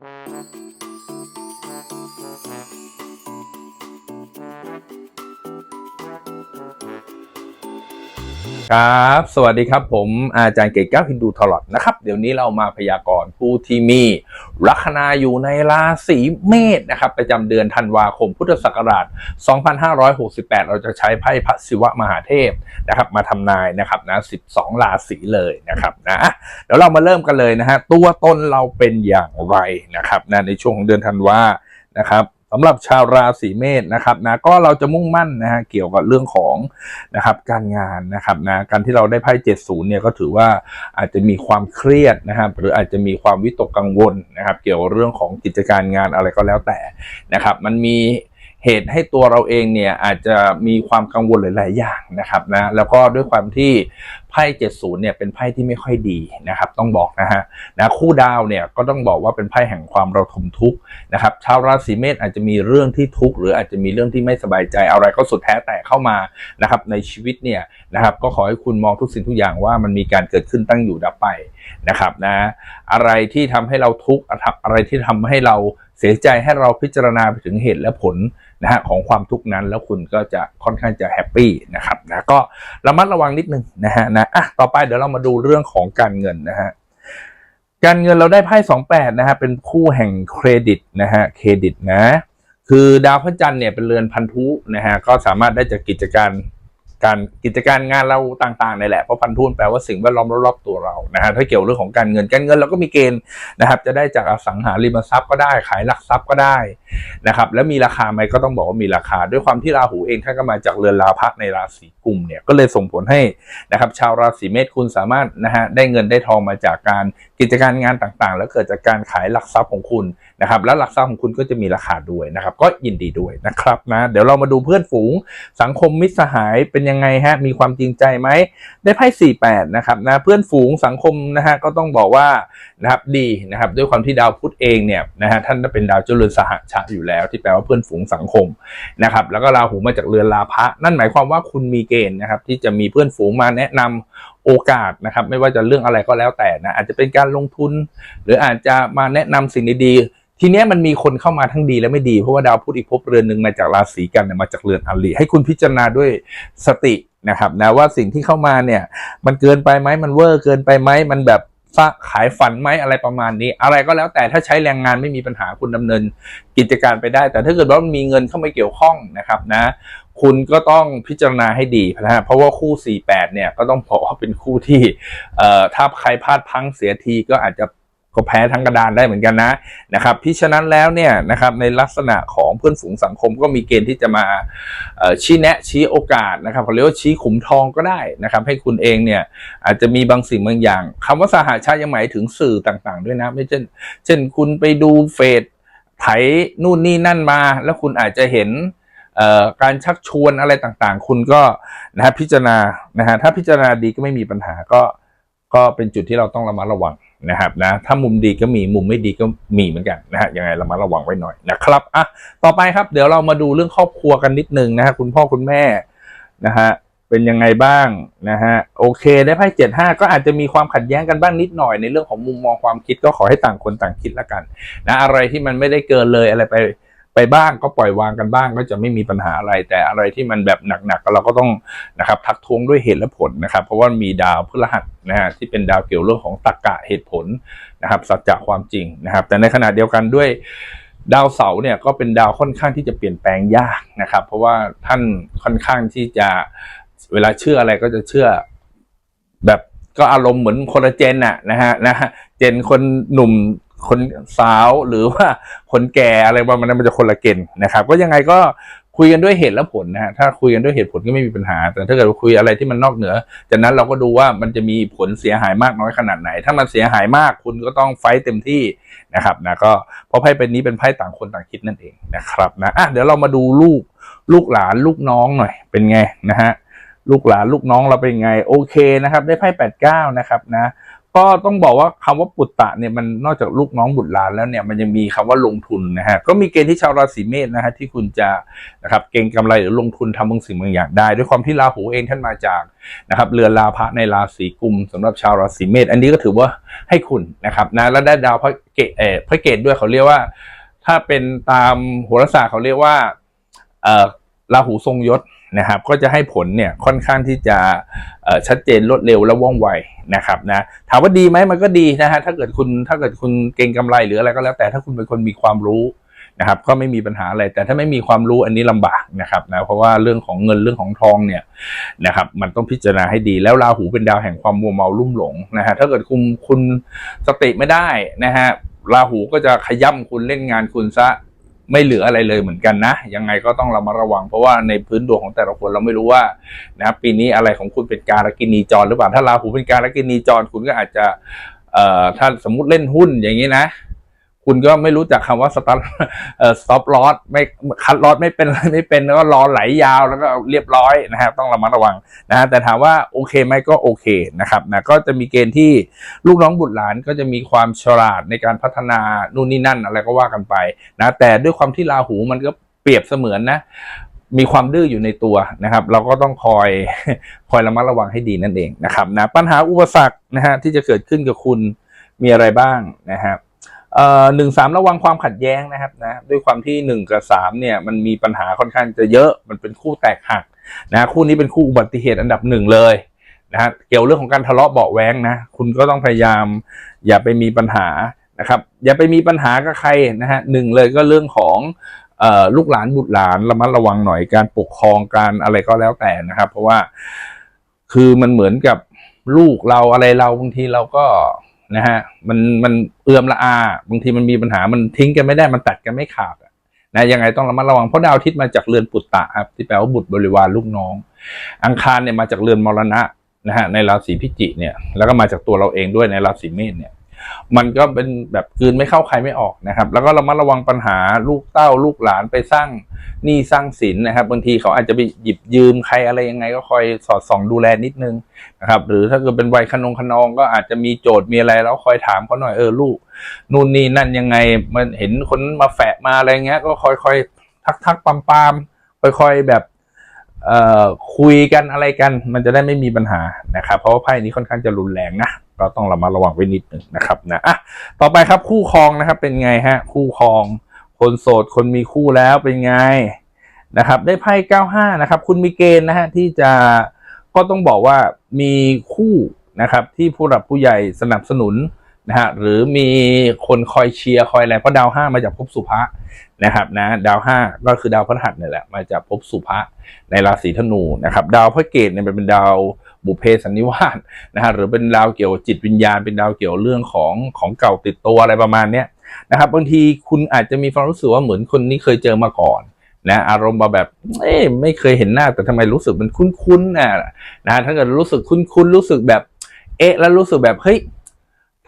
Música ครับ สวัสดีครับ ผมอาจารย์เกตก้าวฮินดูทลอดนะครับ เดี๋ยวนี้เรามาพยากรณ์ผู้ที่มีลัคนาอยู่ในราศีเมษนะครับ ประจำเดือนธันวาคมพุทธศักราช 2568 เราจะใช้ไพ่พระศิวะมหาเทพนะครับ มาทำนายนะครับนะ 12 ราศีเลยนะครับนะเดี๋ยวเรามาเริ่มกันเลยนะฮะตัวตนเราเป็นอย่างไรนะครับนะในช่วงของเดือนธันวานะครับ สำหรับชาวราศีเมษนะครับนะก็เราจะมุ่งมั่นนะฮะเกี่ยวกับเรื่องของนะครับการงานนะครับนะการที่เราได้ไพ่70เนี่ยก็ถือว่าอาจจะมีความเครียดนะครับหรืออาจจะมีความวิตกกังวลนะครับ เกี่ยวกับเรื่องของกิจการงานอะไรก็แล้วแต่นะครับ มันมี เหตุให้ตัวเราเองเนี่ยอาจจะมีความกังวลหลาย ๆ อย่างนะครับนะแล้วก็ด้วยความที่ไพ่70เนี่ยเป็นไพ่ที่ไม่ค่อยดีนะครับต้องบอกนะฮะนะคู่ดาวเนี่ยก็ต้องบอกว่าเป็นไพ่แห่งความเราทมทุกข์นะครับชาวราศีเมษอาจจะมีเรื่องที่ทุกข์หรืออาจจะมีเรื่องที่ไม่สบายใจอะไรก็สุดแท้แต่เข้ามานะครับในชีวิตเนี่ยนะครับก็ขอให้คุณมองทุกสิ่งทุกอย่างว่ามันมีการเกิดขึ้นตั้งอยู่ดับไปนะครับนะอะไรที่ทำให้เราทุกข์อะไรที่ทำให้เราเสียใจให้เราพิจารณาไปถึงเหตุและผล นะฮะของความทุกข์นั้นแล้วคุณก็จะค่อนข้างจะแฮปปี้นะครับนะก็ระมัดระวังนิดนึงนะฮะนะอะต่อไปเดี๋ยวเรามาดูเรื่องของการเงินนะฮะการเงินเราได้ไพ่สองแปดนะฮะเป็นคู่แห่งเครดิตนะฮะเครดิตนะคือดาวพระจันทร์เนี่ยเป็นเรือนพันธุนะฮะก็สามารถได้จากกิจการ การกิจการงานเราต่างๆนี่แหละเพราะพันธุแปลว่าสิ่งแวดล้อมรอบๆตัวเรานะฮะถ้าเกี่ยวเรื่องของการเงินการเงินเราก็มีเกณฑ์นะครับจะได้จากอสังหาริมทรัพย์ก็ได้ขายหลักทรัพย์ก็ได้นะครับแล้วมีราคาไหมก็ต้องบอกว่ามีราคา ด้วยความที่ราหูเองท่านก็มาจากเรือนราพะในราศีกุมเนี่ยก็เลยส่งผลให้นะครับชาวราศีเมษคุณสามารถนะฮะได้เงินได้ทองมาจากการกิจการงานต่างๆ แล้วเกิดจากการขายหลักทรัพย์ของคุณ นะครับแล้วหลักทรัพย์ของคุณก็จะมีราคาด้วยนะครับ ก็ยินดีด้วยนะครับนะเดี๋ยวเรามาดูเพื่อนฝูงสังคมมิตรสหายเป็นยังไงฮะมีความจริงใจไหมได้ไพ่สี่แปดนะครับนะเพื่อนฝูงสังคมนะฮะก็ต้องบอกว่านะครับดีนะครับด้วยความที่ดาวพุธเองเนี่ยนะฮะท่านเป็นดาวเจริญสหชาอยู่แล้ว ที่แปลว่าเพื่อนฝูงสังคมนะครับแล้วก็ราหูมาจากเรือนลาภะนั่นหมายความว่าคุณมีเกณฑ์นะครับที่จะมีเพื่อนฝูงมาแนะนำโอกาสนะครับไม่ว่าจะเรื่องอะไรก็แล้วแต่นะอาจจะเป็นการลงทุน หรืออาจจะมาแนะนำสิ่งดีๆ ทีเนี้ยมันมีคนเข้ามาทั้งดีและไม่ดี เพราะว่าดาวพุธอีกภพเรือนหนึ่งมาจากราศีกันเนี่ยมาจากเรือนอลีให้คุณพิจารณาด้วยสตินะครับนะว่าสิ่งที่เข้ามาเนี่ย มันเกินไปไหมมันเวอร์เกินไปไหมมันแบบขายฝันไหมอะไรประมาณนี้ อะไรก็แล้วแต่ถ้าใช้แรงงานไม่มีปัญหาคุณดำเนินกิจการไปได้ แต่ถ้าเกิดว่ามันมีเงินเข้ามาเกี่ยวข้องนะครับนะ คุณก็ต้องพิจารณาให้ดีนะฮะเพราะว่าคู่ 48 เนี่ยก็ต้องบอกว่าเป็นคู่ที่เอ่อถ้าใครพลาดพังเสียทีก็อาจจะ ก็แพ้ทั้งกระดานได้เหมือนกันนะนะครับพิฉะนั้นแล้วเนี่ยนะครับในลักษณะของเพื่อนฝูงสังคมก็มีเกณฑ์ที่จะมาชี้แนะชี้โอกาสนะครับเขาเรียกว่าชี้ขุมทองก็ได้นะครับ ให้คุณเองเนี่ยอาจจะมีบางสิ่งบางอย่างคำว่าสหาชาติยังหมายถึงสื่อต่างๆ ด้วยนะ ไม่เช่น เช่นคุณไปดูเฟซไถนู่นนี่นั่นมา แล้วคุณอาจจะเห็นการชักชวนอะไรต่างๆ คุณก็นะฮะพิจารณานะฮะถ้าพิจารณาดีก็ไม่มีปัญหาก็ก็เป็นจุดที่เราต้องระมัดระวัง นะครับนะถ้ามุมดีก็มีมุมไม่ดีก็มีเหมือนกันนะฮะยังไงเรามาระวังไว้หน่อยนะครับอะต่อไปครับเดี๋ยวเรามาดูเรื่องครอบครัวกันนิดนึงนะฮะคุณพ่อคุณแม่นะฮะเป็นยังไงบ้างนะฮะโอเคได้ไพ่เจ็ดห้าก็อาจจะมีความขัดแย้งกันบ้างนิดหน่อยในเรื่องของมุมมองความคิดก็ขอให้ต่างคนต่างคิดละกันนะอะไรที่มันไม่ได้เกินเลยอะไรไป ไปบ้างก็ปล่อยวางกันบ้างก็จะไม่มีปัญหาอะไร แต่อะไรที่มันแบบหนักๆเราก็ต้องนะครับทักท้วงด้วยเหตุและผลนะครับ เพราะว่ามีดาวพฤหัสนะฮะที่เป็นดาวเกี่ยวเรื่องของตรรกะเหตุผลนะครับ สัจจะความจริงนะครับ แต่ในขณะเดียวกันด้วยดาวเสาร์เนี่ยก็เป็นดาวค่อนข้างที่จะเปลี่ยนแปลงยากนะครับ เพราะว่าท่านค่อนข้างที่จะเวลาเชื่ออะไรก็จะเชื่อแบบก็อารมณ์เหมือนคนละเจนน่ะนะฮะนะฮะเจนคนหนุ่ม คนสาวหรือว่าคนแก่อะไรประมาณนั้นมันจะคนละเกณฑ์นะครับ ก็ยังไงก็คุยกันด้วยเหตุและผลนะฮะถ้าคุยกันด้วยเหตุผลก็ไม่มีปัญหา แต่ถ้าเกิดคุยอะไรที่มันนอกเหนือ จากนั้นเราก็ดูว่ามันจะมีผลเสียหายมากน้อยขนาดไหน ถ้ามันเสียหายมากคุณก็ต้องไฟเต็มที่นะครับนะก็เพราะไพ่เป็นนี้เป็นไพ่ต่างคนต่างคิดนั่นเองนะครับนะอะเดี๋ยวเรามาดูลูกลูกหลานลูกน้องหน่อยเป็นไงนะฮะลูกหลานลูกน้องเราเป็นไงโอเคนะครับ ได้ไพ่แปดเก้านะครับนะ ก็ต้องบอกว่าคำว่าปุตตะเนี่ยมันนอกจากลูกน้องบุตรหลานแล้วเนี่ยมันยังมีคำว่าลงทุนนะฮะก็มีเกณฑ์ที่ชาวราศีเมษนะฮะที่คุณจะนะครับเก็งกำไรหรือลงทุนทำบางสิ่งบางอย่างได้ ด้วยความที่ราหูเองท่านมาจากนะครับเรือนลาภะในราศีกุมสำหรับชาวราศีเมษอันนี้ก็ถือว่าให้คุณนะครับนะแล้วได้ดาวพระเกศเอพระเกศด้วยเขาเรียกว่า ถ้าเป็นตามโหราศาสตร์เขาเรียกว่าเอ่อราหูทรงยศ นะครับ ก็จะให้ผลเนี่ยค่อนข้างที่จะชัดเจนรวดเร็วและว่องไวนะครับนะถามว่าดีไหมมันก็ดีนะฮะถ้าเกิดคุณถ้าเกิดคุณเก่งกำไรหรืออะไรก็แล้วแต่ถ้าคุณเป็นคนมีความรู้นะครับก็ไม่มีปัญหาอะไรแต่ถ้าไม่มีความรู้อันนี้ลำบากนะครับนะเพราะว่าเรื่องของเงินเรื่องของทองเนี่ยนะครับมันต้องพิจารณาให้ดีแล้วราหูเป็นดาวแห่งความมัวเมาลุ่มหลงนะฮะถ้าเกิดคุณคุณสติไม่ได้นะฮะราหูก็จะขย่ำคุณเล่นงานคุณซะ ไม่เหลืออะไรเลยเหมือนกันนะ ยังไงก็ต้องเรามาระวัง เพราะว่าในพื้นดวงของแต่ละคนเราไม่รู้ว่านะปีนี้อะไรของคุณเป็นการกินีจรหรือเปล่าถ้าราหูเป็นการกินีจรคุณก็อาจจะเอ่อถ้าสมมุติเล่นหุ้นอย่างนี้นะ คุณก็ไม่รู้จักคำว่าสตาร์เอ่อสต็อปลอสไม่คัดลอสไม่เป็นไม่เป็นแล้วก็รอไหลยาวแล้วก็เรียบร้อยนะครับต้องระมัดระวังนะฮะแต่ถามว่าโอเคไหมก็โอเคนะครับนะก็จะมีเกณฑ์ที่ลูกน้องบุตรหลานก็จะมีความฉลาดในการพัฒนานู่นนี่นั่นอะไรก็ว่ากันไปนะแต่ด้วยความที่ราหูมันก็เปรียบเสมือนนะมีความดื้ออยู่ในตัวนะครับ เราก็ต้องคอยคอยระมัดระวังให้ดีนั่นเองนะครับนะปัญหาอุปสรรคนะฮะที่จะเกิดขึ้นกับคุณมีอะไรบ้างนะครับ หนึ่งสามระวังความขัดแย้งนะครับนะด้วยความที่หนึ่งกับสามเนี่ยมันมีปัญหาค่อนข้างจะเยอะมันเป็นคู่แตกหักนะคู่นี้เป็นคู่อุบัติเหตุอันดับหนึ่งเลยนะฮะเกี่ยวเรื่องของการทะเลาะเบาะแว้งนะคุณก็ต้องพยายาม อย่าไปมีปัญหานะครับอย่าไปมีปัญหากับใครนะฮะหนึ่งเลยก็เรื่องของออลูกหลานบุตรหลานระมัดระวังหน่อยการปกครองการอะไรก็แล้วแต่นะครับ เพราะว่าคือมันเหมือนกับลูกเราอะไรเราบางทีเราก็ นะฮะมันมันเอื้อมละอา บางทีมันมีปัญหามันทิ้งกันไม่ได้มันตัดกันไม่ขาดอะนะยังไงต้องระมัดระวังเพราะดาวอาทิตย์มาจากเรือนปุตตะครับที่แปลว่าบุตรบริวารลูกน้อง อังคารเนี่ยมาจากเรือนมรณะนะฮะในราศีพิจิกเนี่ยแล้วก็มาจากตัวเราเองด้วยในราศีเมษเนี่ย มันก็เป็นแบบกลืนไม่เข้าใครไม่ออกนะครับ แล้วก็เรามาระวังปัญหาลูกเต้าลูกหลานไปสร้างหนี้สร้างสินนะครับ บางทีเขาอาจจะไปหยิบยืมใครอะไรยังไง ก็คอยสอดส่องดูแลนิดนึงนะครับ หรือถ้าเกิดเป็นวัยขนงขนองก็อาจจะมีโจทย์มีอะไรแล้วคอยถามเขาหน่อยเออลูกนู่นนี่นั่นยังไง มันเห็นคนมาแฝะมาอะไรเงี้ย ก็คอยคอยทักทักปามปามคอยคอยแบบเอ่อคุยกันอะไรกัน มันจะได้ไม่มีปัญหานะครับ เพราะว่าไพ่นี้ค่อนข้างจะรุนแรงนะ ก็ต้องระมัดระวังไว้นิดหนึ่งนะครับนะอะต่อไปครับคู่ครองนะครับเป็นไงฮะคู่ครอง คนโสดคนมีคู่แล้วเป็นไงนะครับได้ไพ่เก้าห้านะครับคุณมีเกณฑ์นะฮะที่จะก็ต้องบอกว่ามีคู่นะครับที่ผู้หลักผู้ใหญ่สนับสนุนนะฮะหรือมีคนคอยเชียร์คอยอะไรเพราะดาวห้ามาจากภพสุภะนะครับนะดาวห้าก็คือดาวพฤหัสเนี่ยแหละมาจากภพสุภะในราศีธนูนะครับ ดาวพระเกตเนี่ยเป็นดาว บุเพสันนิวาสนะฮะหรือเป็นดาวเกี่ยวจิตวิญญาณ เป็นดาวเกี่ยวเรื่องของของเก่าติดตัวอะไรประมาณเนี้ยนะครับบางทีคุณอาจจะมีความรู้สึกว่าเหมือนคนนี้เคยเจอมาก่อนนะอารมณ์มาแบบเอ๊ะไม่เคยเห็นหน้าแต่ทำไมรู้สึกมันคุ้นๆนะนะฮะถ้าเกิดรู้สึกคุ้นๆรู้สึกแบบเอ๊ะแล้วรู้สึกแบบเฮ้ย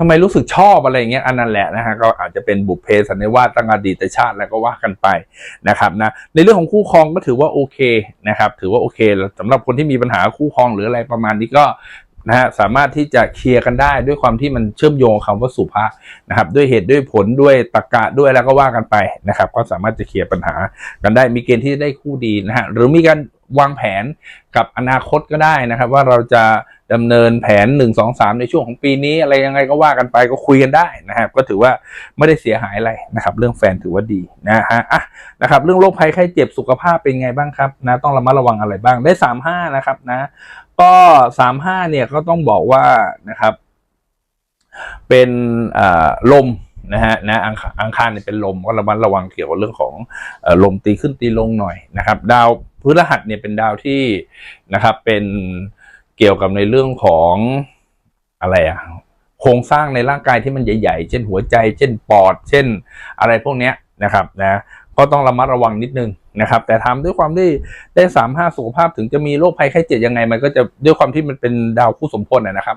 ทำไมรู้สึกชอบอะไรเงี้ยอันนั้นแหละนะฮะก็อาจจะเป็นบุพเพสันนิวาสตั้งอดีตชาติแล้วก็ว่ากันไปนะครับนะในเรื่องของคู่ครองก็ถือว่าโอเคนะครับถือว่าโอเคแล้วสำหรับคนที่มีปัญหาคู่ครองหรืออะไรประมาณนี้ก็นะฮะสามารถที่จะเคลียร์กันได้ด้วยความที่มันเชื่อมโยงคำว่าสุภานะครับด้วยเหตุด้วยผลด้วยตรรกะด้วยแล้วก็ว่ากันไปนะครับ ก็สามารถจะเคลียร์ปัญหากันได้มีเกณฑ์ที่ได้คู่ดีนะฮะหรือมีการวางแผนกับอนาคตก็ได้นะครับ ว่าเราจะ ดำเนินแผน1 2 3 ในช่วงของปีนี้ อะไรยังไงก็ว่ากันไปก็คุยกันได้นะครับ ก็ถือว่าไม่ได้เสียหายอะไรนะครับ เรื่องแฟนถือว่าดีนะฮะอะนะครับ เรื่องโรคภัยไข้เจ็บสุขภาพเป็นไงบ้างครับนะต้องระมัดระวังอะไรบ้างได้สามห้านะครับนะ ก็สามห้าเนี่ยก็ต้องบอกว่านะครับ เป็นลมนะฮะนะอังคารเนี่ยเป็นลมก็ระมัดระวังเกี่ยวกับเรื่องของลมตีขึ้นตีลงหน่อยนะครับ ดาวพฤหัสเนี่ยเป็นดาวที่นะครับเป็น เกี่ยวกับในเรื่องของอะไรอะโครงสร้างในร่างกายที่มันใหญ่ๆ เช่นหัวใจ เช่นปอด เช่นอะไรพวกเนี้ยนะครับนะ ก็ต้องระมัดระวังนิดนึง นะครับแต่ทำด้วยความที่ได้สามห้าสุขภาพถึงจะมีโรคภัยไข้เจ็บยังไง มันก็จะด้วยความที่มันเป็นดาวคู่สมพลนะนะครับ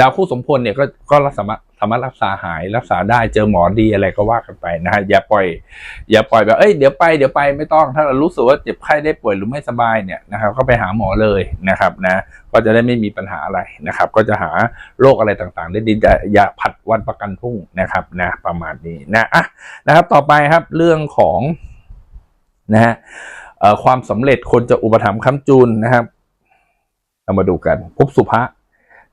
ดาวคู่สมพลเนี่ยก็ก็สามารถสามารถรักษาหายรักษาได้เจอหมอดีอะไรก็ว่ากันไปนะฮะอย่าปล่อย อย่าปล่อยแบบเอ้ยเดี๋ยวไปเดี๋ยวไปไม่ต้อง ถ้าเรารู้สึกว่าเจ็บไข้ได้ป่วยหรือไม่สบายเนี่ยนะครับก็ไปหาหมอเลยนะครับนะก็จะได้ไม่มีปัญหาอะไรนะครับ ก็จะหาโรคอะไรต่างๆ ได้ดีแต่อย่าผัดวันประกันพรุ่งนะครับนะประมาณนี้นะอะนะครับต่อไปครับเรื่องของ นะฮะความสำเร็จคนจะอุปถัมภ์ค้ำจุนนะครับเรามาดูกันภพสุภะ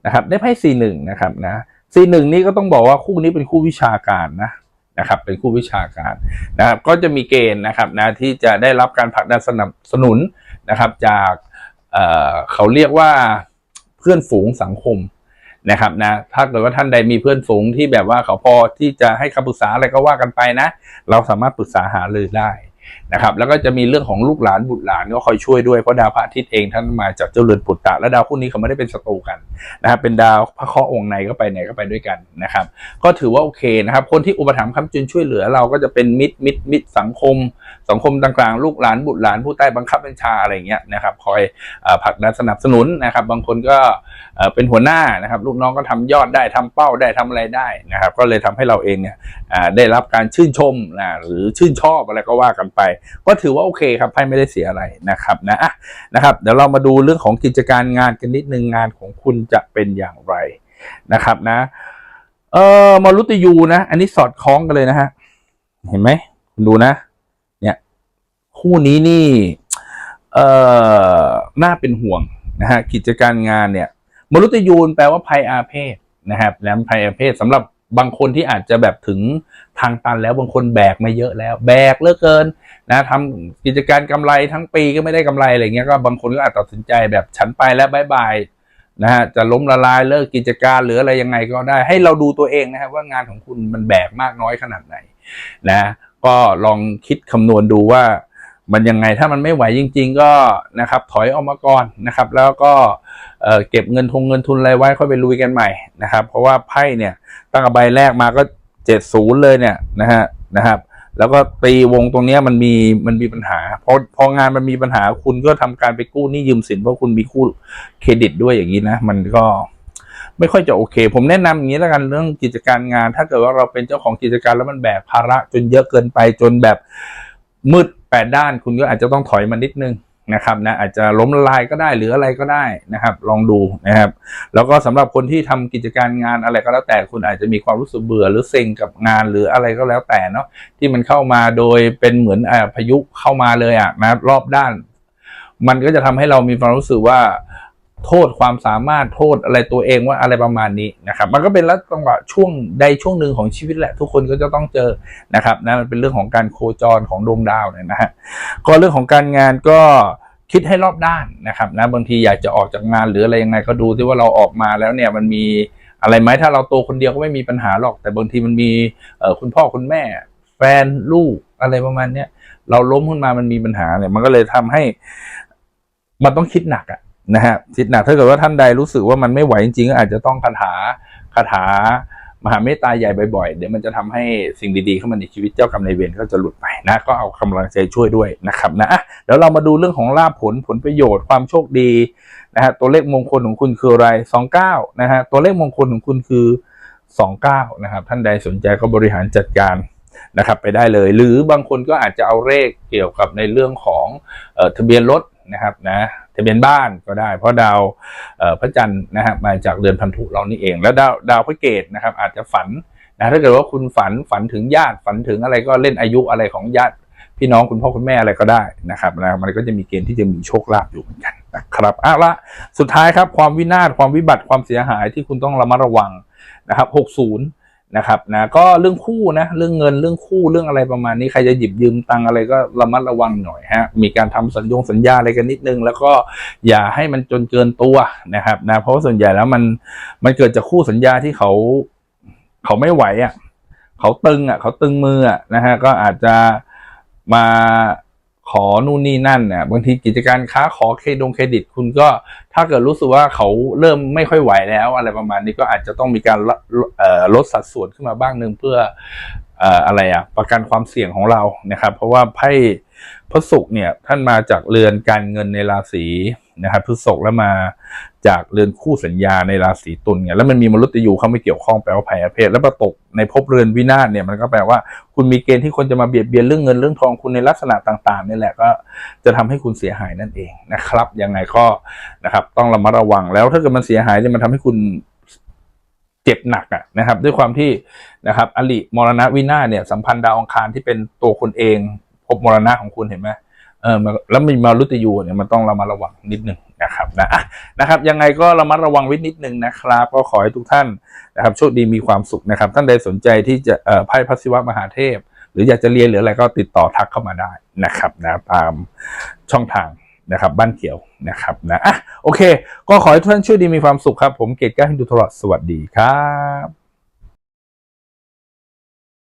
นะครับ ได้ไพ่สี่หนึ่งนะครับนะสี่หนึ่งนี่ก็ต้องบอกว่าคู่นี้เป็นคู่วิชาการนะนะครับ เป็นคู่วิชาการนะครับ ก็จะมีเกณฑ์นะครับนะที่จะได้รับการผลักดันสนับสนุนนะครับ จากเเขาเรียกว่าเพื่อนฝูงสังคมนะครับนะถ้าเกิดว่าท่านใดมีเพื่อนฝูงที่แบบว่าเขาพอที่จะให้คำปรึกษาอะไรก็ว่ากันไปนะ เราสามารถปรึกษาหารือได้ นะครับแล้วก็จะมีเรื่องของลูกหลานบุตรหลานก็คอยช่วยด้วยเพราะดาวพระอาทิตย์เองท่านมาจากเจ้าเรือนปุตตะและดาวคู่นี้เขาไม่ได้เป็นศัตรูกันนะครับเป็นดาวพระเคราะห์องค์ในก็ไปไหนก็ไปด้วยกันนะครับ ก็ถือว่าโอเคนะครับ คนที่อุปถัมภ์คำจุนช่วยเหลือเราก็จะเป็นมิตรมิตรมิตรสังคม สังคมต่างๆ ลูกหลานบุตรหลานผู้ใต้บังคับบัญชาอะไรเงี้ยนะครับคอยผลักดันสนับสนุนนะครับ บางคนก็เป็นหัวหน้านะครับลูกน้องก็ทำยอดได้ทำเป้าได้ทำอะไรได้นะครับ ก็เลยทำให้เราเองเนี่ยได้รับการชื่นชมนะหรือชื่นชอบอะไรก็ว่ากันไป ก็ถือว่าโอเคครับไพ่ไม่ได้เสียอะไรนะครับนะนะครับ เดี๋ยวเรามาดูเรื่องของกิจการงานกันนิดนึงงานของคุณจะเป็นอย่างไรนะครับนะ เออมรุตยูนะ อันนี้สอดคล้องกันเลยนะฮะเห็นไหมคุณดูนะ เนี่ย คู่นี้นี่ เอ่อน่าเป็นห่วงนะฮะกิจการงานเนี่ยมรุตยูนแปลว่าภัยอาเพศนะครับแล้วภัยอาเพศสำหรับ บางคนที่อาจจะแบบถึงทางตันแล้วบางคนแบกมาเยอะแล้ว แบกเลือเกินนะทำกิจการกำไรทั้งปีก็ไม่ได้กำไรอะไรเงี้ยก็บางคนก็อาจตัดสินใจแบบฉันไปแล้วบายบายนะฮะจะล้มละลายเลิกกิจการหรืออะไรยังไงก็ได้ ให้เราดูตัวเองนะครับว่างานของคุณมันแบกมากน้อยขนาดไหนนะก็ลองคิดคำนวณดูว่า มันยังไงถ้ามันไม่ไหวจริง ๆ ก็นะครับถอยออกมาก่อนนะครับ แล้วก็เเก็บเงินทงเงินทุนอะไรไว้ค่อยไปลุยกันใหม่นะครับ เพราะว่าไพ่เนี่ยตั้งแต่ใบแรกมาก็เจ็ดศูนย์เลยเนี่ยนะฮะนะครับแล้วก็ตีวงตรงนี้มันมีมันมีปัญหาเพราะพองานมันมีปัญหาคุณก็ทำการไปกู้นี้ยืมสินเพราะคุณมีคู่เครดิตด้วยอย่างนี้นะ มันก็ไม่ค่อยจะโอเค ผมแนะนำอย่างนี้แล้วกันเรื่องกิจการงาน ถ้าเกิดว่าเราเป็นเจ้าของกิจการแล้วมันแบกภาระจนเยอะเกินไปจนแบบมืด แปดด้านคุณก็อาจจะต้องถอยมานิดนึงนะครับนะอาจจะล้มละลายก็ได้หรืออะไรก็ได้นะครับ ลองดูนะครับ แล้วก็สำหรับคนที่ทำกิจการงานอะไรก็แล้วแต่คุณอาจจะมีความรู้สึกเบื่อหรือเซ็งกับงานหรืออะไรก็แล้วแต่เนาะที่มันเข้ามาโดยเป็นเหมือนอ่าพายุเข้ามาเลยอะนะรอบด้าน มันก็จะทำให้เรามีความรู้สึกว่า โทษความสามารถโทษอะไรตัวเองว่าอะไรประมาณนี้นะครับ มันก็เป็นลักษณะช่วงใดช่วงหนึ่งของชีวิตแหละ ทุกคนก็จะต้องเจอนะครับนะมันเป็นเรื่องของการโคจรของดวงดาวเนี่ยนะฮะก็เรื่องของการงานก็คิดให้รอบด้านนะครับนะบางทีอยากจะออกจากงานหรืออะไรยังไงก็ดูที่ว่าเราออกมาแล้วเนี่ยมันมีอะไรไหมถ้าเราโตคนเดียวก็ไม่มีปัญหาหรอก แต่บางทีมันมีคุณพ่อคุณแม่ แฟนลูกอะไรประมาณเนี้ยเราล้มขึ้นมามันมีปัญหาเนี่ยมันก็เลยทำให้ มันต้องคิดหนักอะ นะฮะคิดหนักถ้าเกิดว่าท่านใดรู้สึกว่ามันไม่ไหวจริงๆก็อาจจะต้องคาถาคาถามหาเมตตาใหญ่บ่อยๆ เดี๋ยวมันจะทำให้สิ่งดีๆเข้ามาในชีวิตเจ้ากรรมนายเวรก็จะหลุดไปนะ ก็เอากำลังใจช่วยด้วยนะครับนะอะเดี๋ยวเรามาดูเรื่องของลาภผลผลประโยชน์ความโชคดีนะฮะตัวเลขมงคลของคุณคืออะไรสองเก้านะฮะตัวเลขมงคลของคุณคือสองเก้านะครับท่านใดสนใจก็บริหารจัดการนะครับไปได้เลย หรือบางคนก็อาจจะเอาเลขเกี่ยวกับในเรื่องของออทะเบียนรถนะครับนะะเบียนบ้านก็ได้ เพราะดาวพระจันทร์นะครับมาจากเดือนพันธุเรานี่เอง แล้วดาวดาวพระเกตนะครับ อาจจะฝันนะถ้าเกิดว่าคุณฝันฝันถึงญาติฝันถึงอะไรก็เล่นอายุอะไรของญาติพี่น้องคุณพ่อคุณแม่อะไรก็ได้นะครับนะมันก็จะมีเกณฑ์ที่จะมีโชคลาภอยู่เหมือนกันนะครับอะละสุดท้ายครับความวินาศความวิบัติความเสียหายที่คุณต้องระมัดระวังนะครับ60 นะครับนะก็เรื่องคู่นะเรื่องเงินเรื่องคู่เรื่องอะไรประมาณนี้ใครจะหยิบยืมตังอะไรก็ระมัดระวังหน่อยฮะมีการทำสัญญงสัญญาอะไรกันนิดนึง แล้วก็อย่าให้มันจนเกินตัวนะครับนะเพราะส่วนใหญ่แล้วมันมันเกิดจากคู่สัญญาที่เขาเขาไม่ไหวอะเขาตึงอะเขาตึงมืออะนะฮะก็อาจจะมา ขอนู่นนี่นั่นเนี่ยบางทีกิจการค้าขอเครดงเครดิต คุณก็ถ้าเกิดรู้สึกว่าเขาเริ่มไม่ค่อยไหวแล้ว อะไรประมาณนี้ก็อาจจะต้องมีการลดสัดส่วนขึ้นมาบ้างหนึ่งเพื่อ อะไรอะประกันความเสี่ยงของเรานะครับ เพราะว่าไพ่พระศุกร์เนี่ยท่านมาจากเรือนการเงินในราศีนะครับพฤษภแล้วมาจากเรือนคู่สัญญาในราศีตุลเนี่ยแล้วมันมีมรุตยูเข้าไม่เกี่ยวข้องแปลว่าภัยเพศแล้วประตกในภพเรือนวินาศเนี่ยมันก็แปลว่าคุณมีเกณฑ์ที่คนจะมาเบียดเบียนเรื่องเงินเรื่องทองคุณในลักษณะต่างๆนี่แหละก็จะทำให้คุณเสียหายนั่นเองนะครับยังไงก็นะครับต้องระมัดระวังแล้วถ้าเกิดมันเสียหายเนี่ยมันทำให้คุณ จ็บหนักอะนะครับ ด้วยความที่นะครับอลิมรณะวินาเนี่ยสัมพันธ์ดาวอังคารที่เป็นตัวคุณเอง พบมรณะของคุณเห็นไหมเออแล้วมีมารุตยูเนี่ยมันต้องเระมัดระวังนิดนึงนะครับนะนะครับ ยังไงก็ระมัดระวังไว้นิดนึงนะครับ ก็ขอให้ทุกท่านนะครับโชคดีมีความสุขนะครับ ท่านใดสนใจที่จะเอ่อไพ่พระศิวะมหาเทพ หรืออยากจะเรียนหรืออะไรก็ติดต่อทักเข้ามาได้นะครับนะตามช่องทาง นะครับบ้านเขียวนะครับนะอะโอเค ก็ขอให้ทุกท่านโช่วยดีมีความสุขครับ ผมเกตก้าฮินดูทรอดสวัสดีครับ